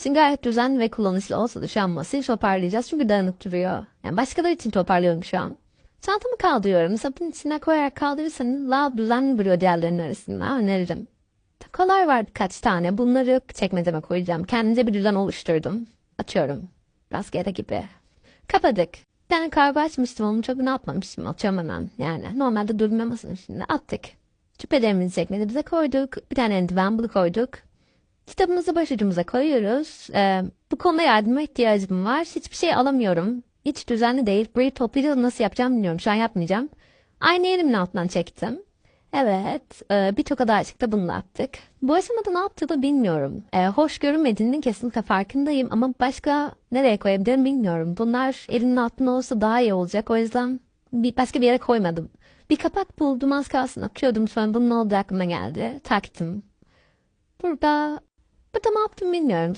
için gayet düzenli ve kullanışlı olsa da şu an masayı toparlayacağız çünkü dağınık duruyor. Yani başkaları için toparlıyorum şu an. Çantamı kaldırıyorum. Sapın içine koyarak kaldırırsanız daha düzenli duruyor diğerlerinin arasında. Öneririm. Tokalar var kaç tane. Bunları çekmeceme koyacağım. Kendimce bir düzen oluşturdum. Açıyorum. Rastgele gibi. Kapadık. Bir tane kahve açmıştım onu çok ne yapmamıştım. Atıyorum hemen. Yani normalde durma masanın üstünde attık. Küpelerimizi çekmecemize koyduk. Bir tane eldiven bunu koyduk. Kitabımızı başucumuza koyuyoruz. Ee, bu konuda yardıma ihtiyacım var. Hiçbir şey alamıyorum. Hiç düzenli değil. Burayı toplayacağız nasıl yapacağım bilmiyorum. Şu an yapmayacağım. Aynı elimin altından çektim. Evet. E, bir toka daha çıktı bununla attık. Bu aşamada ne yaptığımı bilmiyorum. E, hoş görünmediğinin kesinlikle farkındayım ama başka nereye koyabilirim bilmiyorum. Bunlar elinin altında olsa daha iyi olacak. O yüzden bir, başka bir yere koymadım. Bir kapak buldum az kalsın atıyordum sonra bunun ne oldu aklıma geldi. Taktım. Burada, burada ne yaptım bilmiyorum.